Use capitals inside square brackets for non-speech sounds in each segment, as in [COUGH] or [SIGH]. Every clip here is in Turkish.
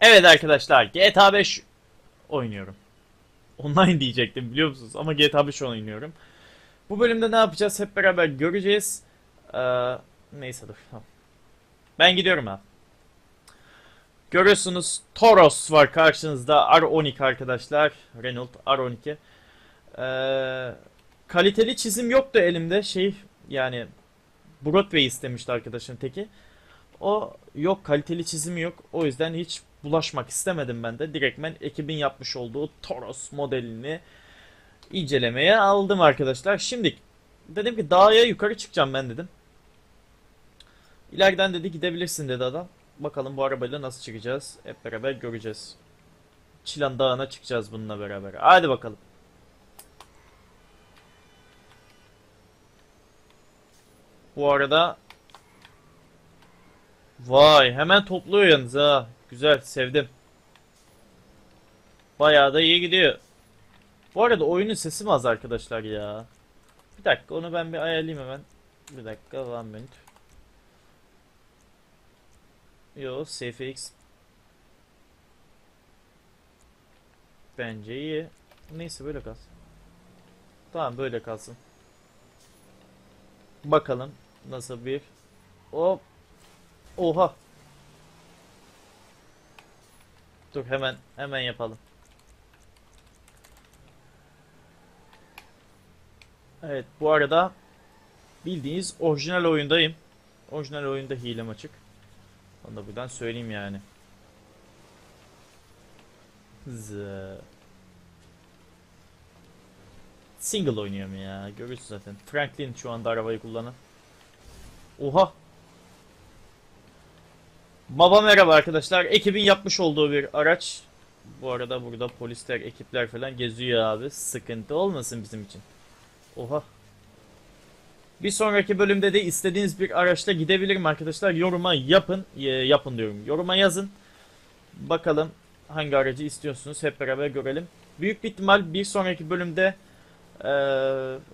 Evet arkadaşlar GTA 5 oynuyorum. Online diyecektim biliyor musunuz ama GTA 5 oynuyorum. Bu bölümde ne yapacağız hep beraber göreceğiz. Ee, neyse dur. Ben gidiyorum ha. Görüyorsunuz Toros var karşınızda R12 arkadaşlar. Renault R12. Ee, kaliteli çizim yoktu elimde şey yani Broadway istemişti arkadaşın teki. O yok kaliteli çizimi yok. O yüzden hiç bulaşmak istemedim ben de. Direktmen ekibin yapmış olduğu Toros modelini incelemeye aldım arkadaşlar. Şimdi dedim ki dağa yukarı çıkacağım ben dedim. İleriden dedi gidebilirsin dedi adam. Bakalım bu arabayla nasıl çıkacağız. Hep beraber göreceğiz. Çilan Dağı'na çıkacağız bununla beraber. Hadi bakalım. Bu arada Vay hemen topluyor yalnız ha. Güzel sevdim. Bayağı da iyi gidiyor. Bu arada oyunun sesi mi az arkadaşlar ya? Bir dakika onu ben bir ayarlayayım hemen. Bir dakika one minute. Yo SFX Bence iyi. Neyse böyle kalsın. Tamam böyle kalsın. Bakalım nasıl bir Hop Oha. Dur hemen hemen yapalım. Evet bu arada bildiğiniz orijinal oyundayım. Orijinal oyunda hilem açık. Onu da buradan söyleyeyim yani. Single oynuyorum ya. Görürsün zaten. Franklin şu anda arabayı kullanan. Oha Baba merhaba arkadaşlar. Ekibin yapmış olduğu bir araç. Bu arada burada polisler, ekipler falan geziyor abi. Sıkıntı olmasın bizim için. Oha. Bir sonraki bölümde de istediğiniz bir araçla gidebilirim arkadaşlar. Yoruma yapın. E, yapın diyorum. Yoruma yazın. Bakalım hangi aracı istiyorsunuz. Hep beraber görelim. Büyük bir ihtimal bir sonraki bölümde e,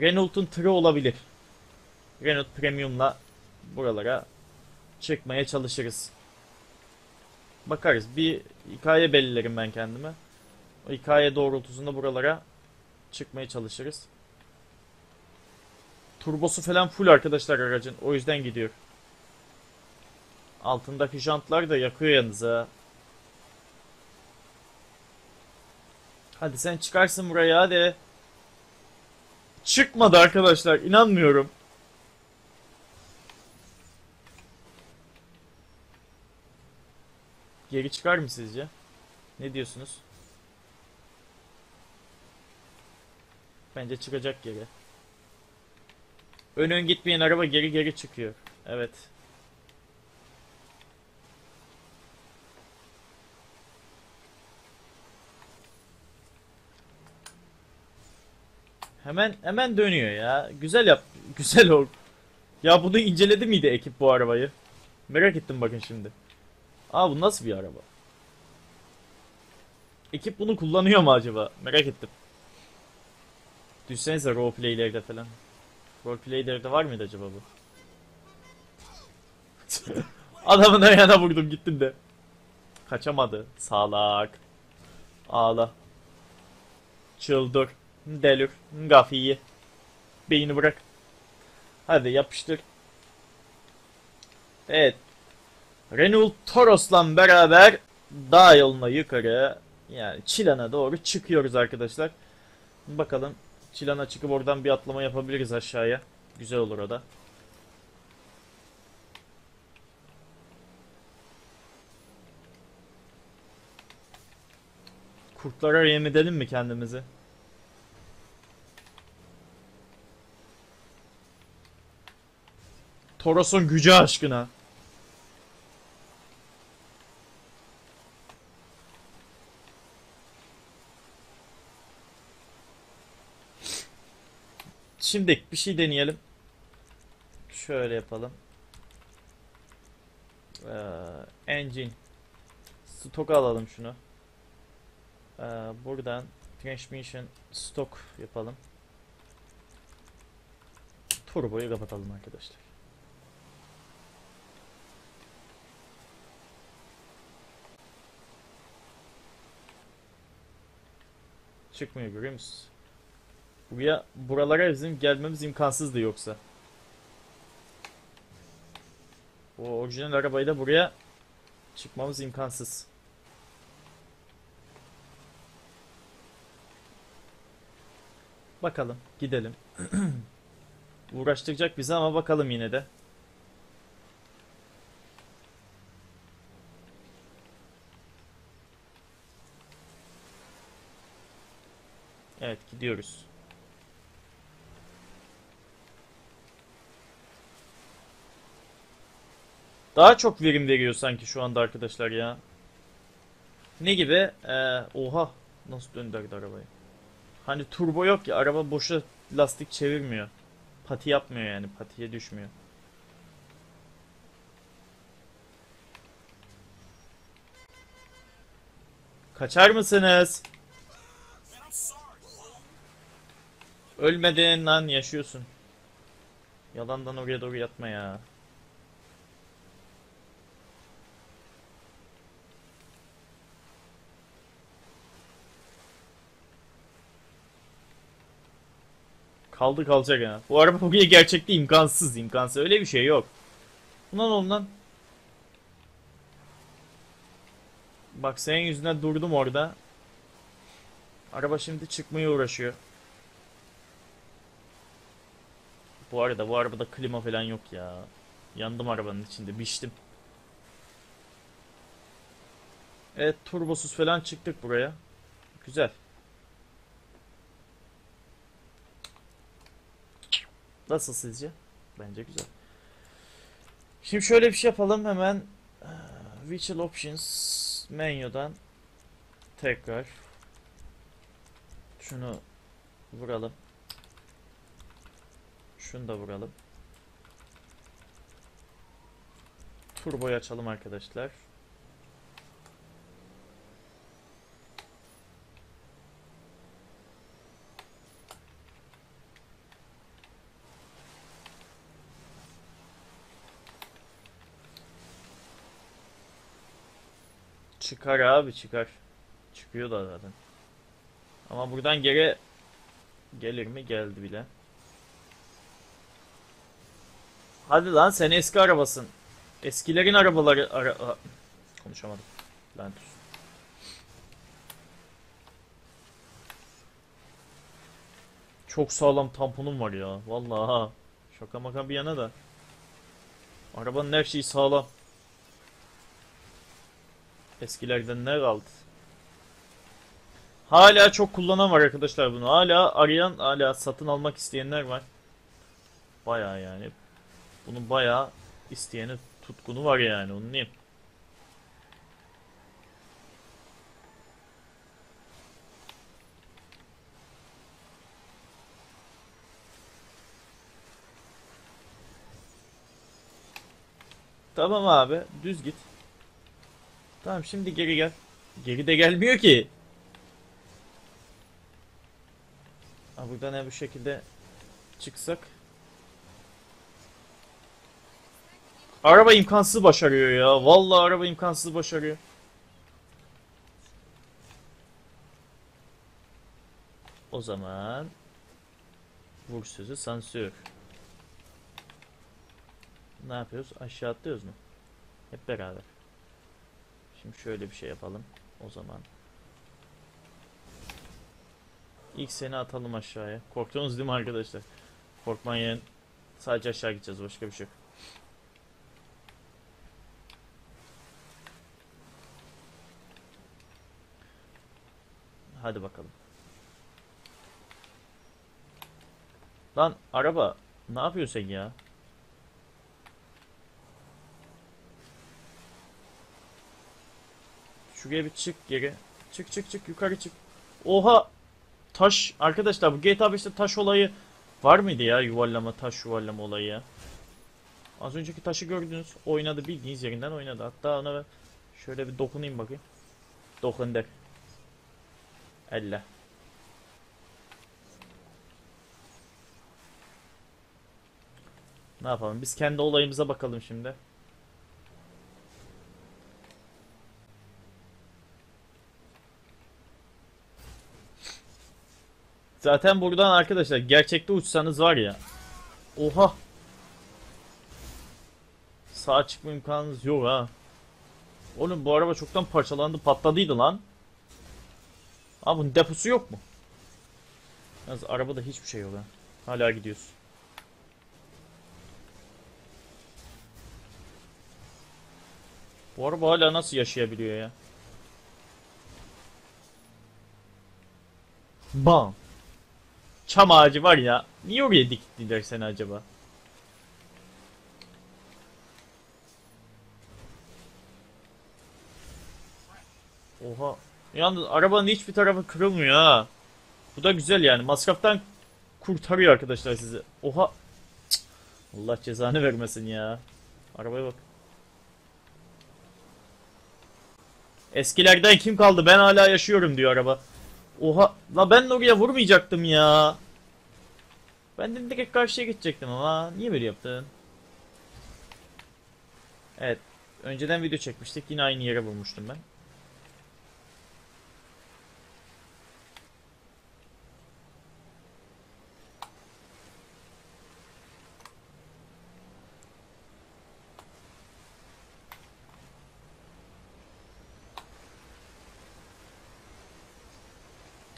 Renault'un tırı olabilir. Renault Premium'la buralara çıkmaya çalışırız. Bakarız. Bir hikaye belirlerim ben kendime. O hikaye doğrultusunda buralara çıkmaya çalışırız. Turbosu falan full arkadaşlar aracın. O yüzden gidiyor. Altındaki jantlar da yakıyor yalnız ha. Hadi sen çıkarsın buraya hadi. Çıkmadı arkadaşlar. inanmıyorum. Geri çıkar mı sizce? Ne diyorsunuz? Bence çıkacak geri. Ön ön gitmeyen araba geri geri çıkıyor. Evet. Hemen hemen dönüyor ya. Güzel yap. [LAUGHS] Güzel ol. Ya bunu inceledi miydi ekip bu arabayı? Merak ettim bakın şimdi. Aa bu nasıl bir araba? Ekip bunu kullanıyor mu acaba? Merak ettim. Düşsenize roleplaylerde falan. Roleplaylerde var mıydı acaba bu? [LAUGHS] Adamın ayağına vurdum gittim de. Kaçamadı. Salak. Ağla. Çıldır. Delür. Gafiyi. Beyni bırak. Hadi yapıştır. Evet. Renault Toros'la beraber dağ yoluna yukarı yani Çilan'a doğru çıkıyoruz arkadaşlar. Bakalım Çilan'a çıkıp oradan bir atlama yapabiliriz aşağıya. Güzel olur o da. Kurtlara yem edelim mi kendimizi? Toros'un gücü aşkına. Şimdi bir şey deneyelim. Şöyle yapalım. Ee, engine. Stock alalım şunu. Ee, buradan transmission stock yapalım. Turboyu kapatalım arkadaşlar. Çıkmıyor görüyor musunuz? Buraya, buralara bizim gelmemiz imkansızdı yoksa. O orijinal arabayla buraya çıkmamız imkansız. Bakalım, gidelim. [CLEARS THROAT] Uğraştıracak bizi ama bakalım yine de. Evet, gidiyoruz. Daha çok verim veriyor sanki şu anda arkadaşlar ya. Ne gibi? Ee, oha, nasıl döndürdü arabayı? Hani turbo yok ya, araba boşa lastik çevirmiyor. Pati yapmıyor yani, patiye düşmüyor. Kaçar mısınız? Ölmedin lan yaşıyorsun. Yalandan oraya doğru yatma ya. Kaldı kalacak ya. Bu araba bugün gerçekte imkansız imkansız. Öyle bir şey yok. Ulan ondan. Bak senin yüzünden durdum orada. Araba şimdi çıkmaya uğraşıyor. Bu arada bu arabada klima falan yok ya. Yandım arabanın içinde, biçtim. Evet, turbosuz falan çıktık buraya. Güzel. Nasıl sizce? Bence güzel. Şimdi şöyle bir şey yapalım hemen. Virtual Options menüden tekrar şunu vuralım. Şunu da vuralım. Turboyu açalım arkadaşlar. Çıkar abi çıkar. Çıkıyor da zaten. Ama buradan geri gelir mi? Geldi bile. Hadi lan sen eski arabasın. Eskilerin arabaları ara a- konuşamadım. Olsun. Çok sağlam tamponum var ya. Vallahi ha. Şaka maka bir yana da. Arabanın her şeyi sağlam. Eskilerden ne kaldı? Hala çok kullanan var arkadaşlar bunu. Hala arayan, hala satın almak isteyenler var. Bayağı yani. Bunun bayağı isteyeni tutkunu var yani onu diyeyim. Tamam abi düz git. Tamam şimdi geri gel. Geri de gelmiyor ki. Ha, buradan ne bu şekilde çıksak. Araba imkansız başarıyor ya. Vallahi araba imkansız başarıyor. O zaman vur sözü sansür. Ne yapıyoruz? Aşağı atlıyoruz mu? Hep beraber. Şimdi şöyle bir şey yapalım. O zaman. İlk seni atalım aşağıya. Korktunuz değil mi arkadaşlar? Korkmayın. Sadece aşağı gideceğiz. Başka bir şey yok. Hadi bakalım. Lan araba ne yapıyorsun sen ya? Şuraya bir çık geri. Çık çık çık yukarı çık. Oha! Taş arkadaşlar bu GTA 5'te taş olayı var mıydı ya yuvarlama taş yuvarlama olayı? Az önceki taşı gördünüz. Oynadı bildiğiniz yerinden oynadı. Hatta ona şöyle bir dokunayım bakayım. Dokundur. Elle. Ne yapalım? Biz kendi olayımıza bakalım şimdi. Zaten buradan arkadaşlar gerçekte uçsanız var ya. Oha. Sağa çıkma imkanınız yok ha. Oğlum bu araba çoktan parçalandı patladıydı lan. Abi bunun deposu yok mu? Yalnız arabada hiçbir şey yok ha. Hala gidiyoruz. Bu araba hala nasıl yaşayabiliyor ya? Bam. Çam ağacı var ya. Niye oraya diktiler seni acaba? Oha. Yalnız arabanın hiçbir tarafı kırılmıyor ha. Bu da güzel yani. Masraftan kurtarıyor arkadaşlar sizi. Oha. Cık. Allah cezanı vermesin ya. Arabaya bak. Eskilerden kim kaldı? Ben hala yaşıyorum diyor araba. Oha. La ben oraya vurmayacaktım ya. Ben de direkt karşıya geçecektim ama niye böyle yaptın? Evet. Önceden video çekmiştik. Yine aynı yere vurmuştum ben.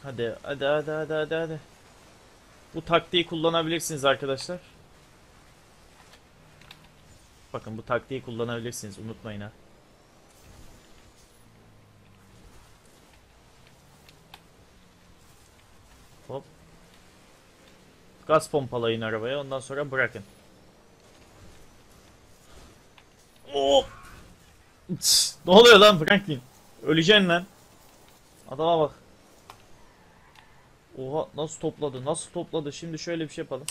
Hadi hadi hadi hadi hadi hadi. Bu taktiği kullanabilirsiniz arkadaşlar. Bakın bu taktiği kullanabilirsiniz unutmayın ha. Hop. Gaz pompalayın arabaya ondan sonra bırakın. Tıs, Ne oluyor lan Franklin? Öleceksin lan. Adama bak. Oha nasıl topladı nasıl topladı? Şimdi şöyle bir şey yapalım.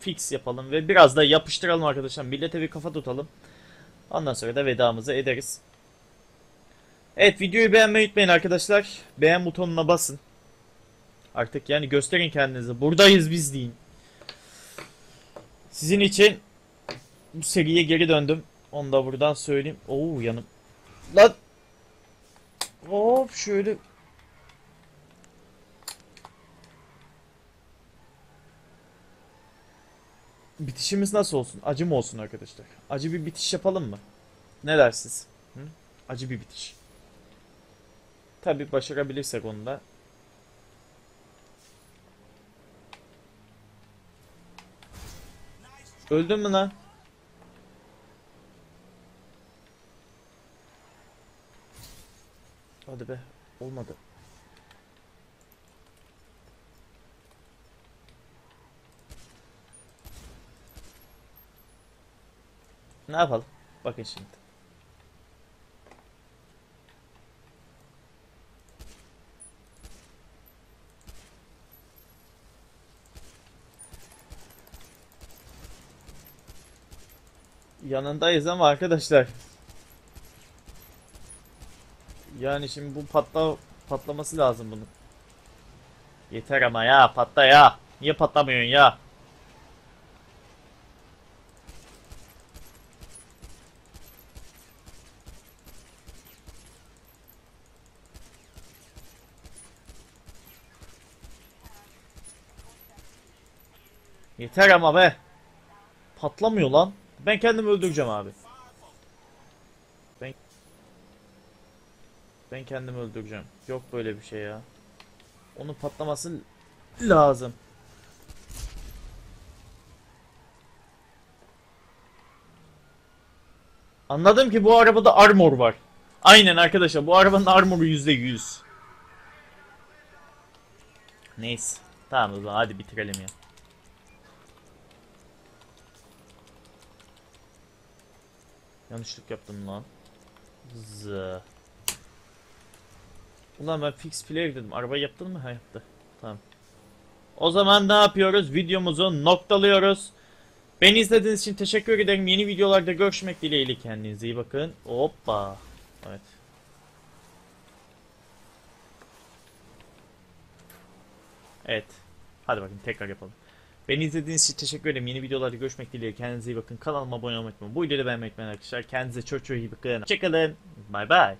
Fix yapalım ve biraz da yapıştıralım arkadaşlar. Millete bir kafa tutalım. Ondan sonra da vedamızı ederiz. Evet videoyu beğenmeyi unutmayın arkadaşlar. Beğen butonuna basın. Artık yani gösterin kendinizi. Buradayız biz deyin. Sizin için bu seriye geri döndüm. Onu da buradan söyleyeyim. Oo yanım. Lan! Hop şöyle Bitişimiz nasıl olsun? Acı mı olsun arkadaşlar? Acı bir bitiş yapalım mı? Ne dersiniz? Hı? Acı bir bitiş. Tabi başarabilirsek onu da. Öldün mü lan? Hadi be. Olmadı. Ne yapalım? Bakın şimdi. Yanındayız ama arkadaşlar. Yani şimdi bu patla patlaması lazım bunun. Yeter ama ya patla ya. Niye patlamıyorsun ya? Yeter ama be. Patlamıyor lan. Ben kendimi öldüreceğim abi. Ben Ben kendimi öldüreceğim. Yok böyle bir şey ya. Onun patlaması lazım. Anladım ki bu arabada armor var. Aynen arkadaşlar bu arabanın armoru %100. Neyse. Tamam o zaman hadi bitirelim ya. Yanlışlık yaptım lan. Z. Ulan ben fix player dedim. Arabayı yaptın mı? Ha yaptı. Tamam. O zaman ne yapıyoruz? Videomuzu noktalıyoruz. Beni izlediğiniz için teşekkür ederim. Yeni videolarda görüşmek dileğiyle kendinize iyi bakın. Hoppa. Evet. Evet. Hadi bakın tekrar yapalım. Beni izlediğiniz için teşekkür ederim. Yeni videolarda görüşmek dileğiyle. Kendinize iyi bakın. Kanalıma abone olmayı unutmayın. Bu videoyu beğenmeyi unutmayın arkadaşlar. Kendinize çok çok iyi bakın. Hoşçakalın. Bye bye.